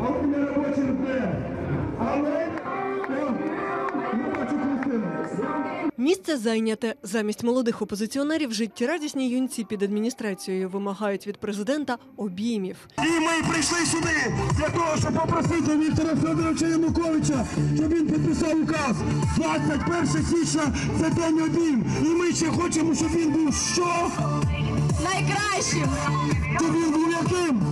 от не робочий РП. Але бачу. Місце зайняте. Замість молодих опозиціонерів життєрадісні юнці під адміністрацією вимагають від президента обіймів. І ми прийшли сюди для того, щоб попросити Віктора Федоровича Януковича, щоб він підписав указ. 21 січня це день обійм. І ми ще хочемо, щоб він був що? Найкращим! Щоб він був яким?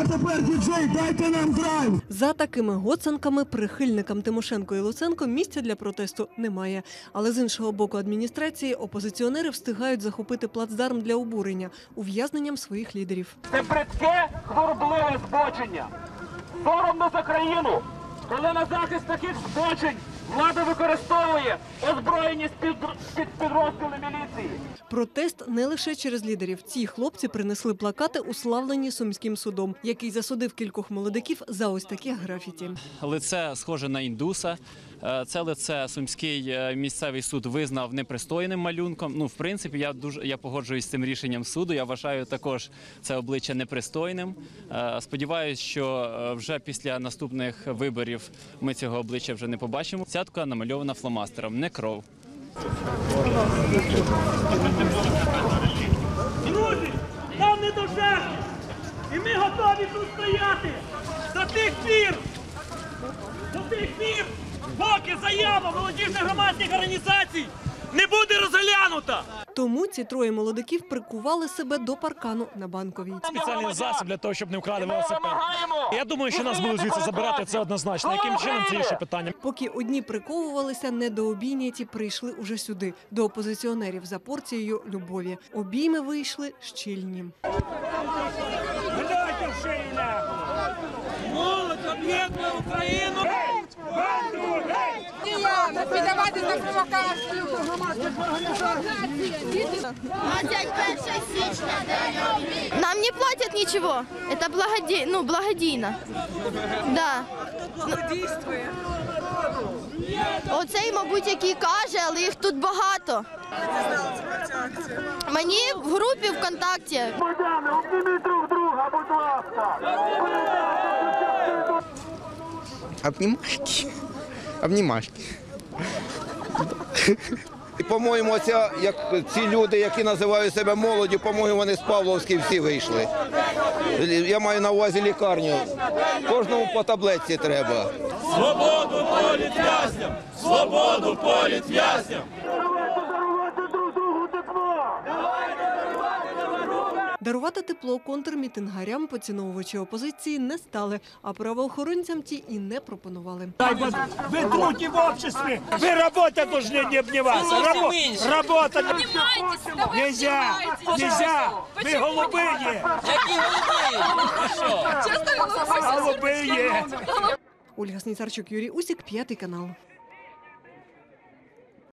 А тепер, діджей, дайте нам драйв. За такими гоцанками прихильникам Тимошенко і Луценко місця для протесту немає. Але з іншого боку адміністрації опозиціонери встигають захопити плацдарм для обурення ув'язненням своїх лідерів. Це бридке, хворобливе збочення. Соромно за країну, коли на захист таких збочень влада використовує озброєні спецпідрозділи міліції. Протест не лише через лідерів. Ці хлопці принесли плакати, уславлені сумським судом, який засудив кількох молодиків за ось такі графіті. Лице схоже на індуса. Е, Це лице сумський е, місцевий суд визнав непристойним малюнком. Ну, в принципі, я дуже я погоджуюсь з цим рішенням суду. Я вважаю також це обличчя непристойним. Е, Сподіваюсь, що вже після наступних виборів ми цього обличчя вже не побачимо. Цятка намальована фломастером, не кров. Друзі, нам не до жертв! І ми готові тут стояти до тих пір, до тих пір, поки заява молодіжних громадських організацій не буде розглянута. Тому ці троє молодиків прикували себе до паркану на банковій. спеціальний засіб для того, щоб не вкрали велосипед. Я думаю, що нас будуть звідси забирати. Це однозначно. Яким чином це інше питання? Поки одні приковувалися, недообійняті прийшли уже сюди, до опозиціонерів за порцією любові. Обійми вийшли щільні. Гляньте в шиї Молодь об'єднує Україну! Діяна, на провокацію! 21 січня Нам не платят ничего. Это благоде... ну, благодійно. Да. Оцей, мабуть, який каже, але їх тут багато. Мені в групі ВКонтакті Громадяни, обніміть друг друга, будь ласка. Обнімашки. Обнімашки. І, по-моєму, як ці люди, які називають себе молоді, по-моєму, вони з Павловські всі вийшли. Я маю на увазі лікарню. Кожному по таблетці треба. Свободу політв'язням! Свободу політв'язням! Давайте дарувати друг другу тепло. Дарувати тепло контрмітингарям поціновувачі опозиції не стали, а правоохоронцям ті і не пропонували. Ви труті в обществі. Ви робота должны не обніматися. Робота не нельзя. Нельзя. Ви голубині. Голубині. Ольга Сніцарчук, Юрій Усік, п'ятий канал.